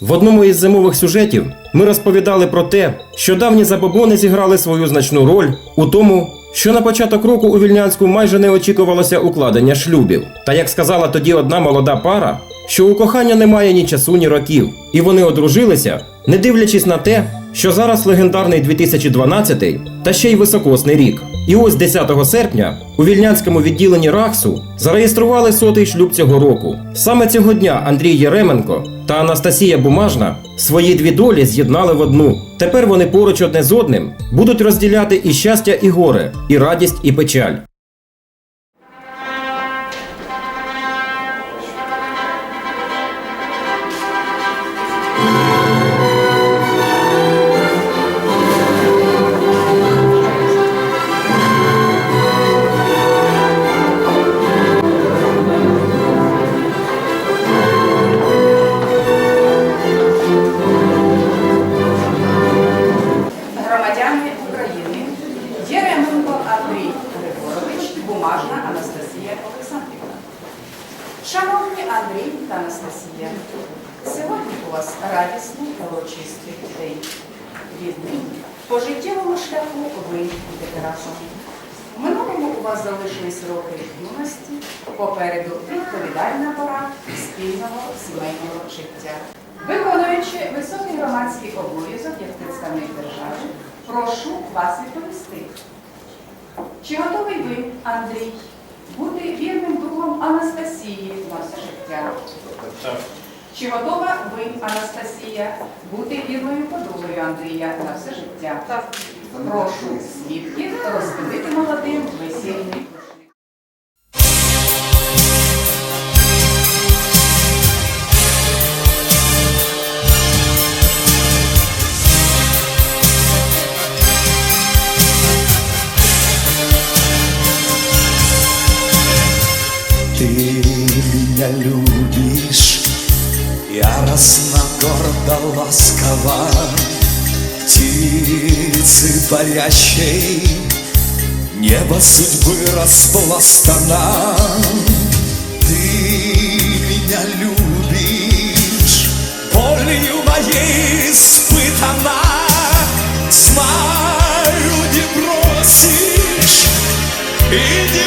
В одному із зимових сюжетів ми розповідали про те, що давні забобони зіграли свою значну роль у тому, що на початок року у Вільнянську майже не очікувалося укладення шлюбів. Та як сказала тоді одна молода пара, що у кохання немає ні часу, ні років, і вони одружилися, не дивлячись на те, що зараз легендарний 2012 та ще й високосний рік. І ось 10 серпня у вільнянському відділенні РАКСу зареєстрували сотий шлюб цього року. Саме цього дня Андрій Єременко та Анастасія Бумажна свої дві долі з'єднали в одну. Тепер вони поруч одне з одним будуть розділяти і щастя, і горе, і радість, і печаль. Бумажна Анастасія Олександрівна. Шановні Андрій та Анастасія, сьогодні у вас радісний та урочистий день. Рідний. По життєвому шляху ви йдете разом. В минулому у вас залишились роки юності, попереду відповідальна пора спільного сімейного життя. Виконуючи високий громадський обов'язок як представник держави, прошу вас відповісти. Чи готовий ви, Андрій, бути вірним другом Анастасії на все життя? Чи готова ви, Анастасія, бути вірною подругою Андрія на все життя? Так. Прошу свідків розпилити молодим весільний Ты меня любишь. Яростно, гордо, ласково Птицы парящей Небо судьбы распластана. Ты меня любишь Болью моей испытана. Знаю, не бросишь и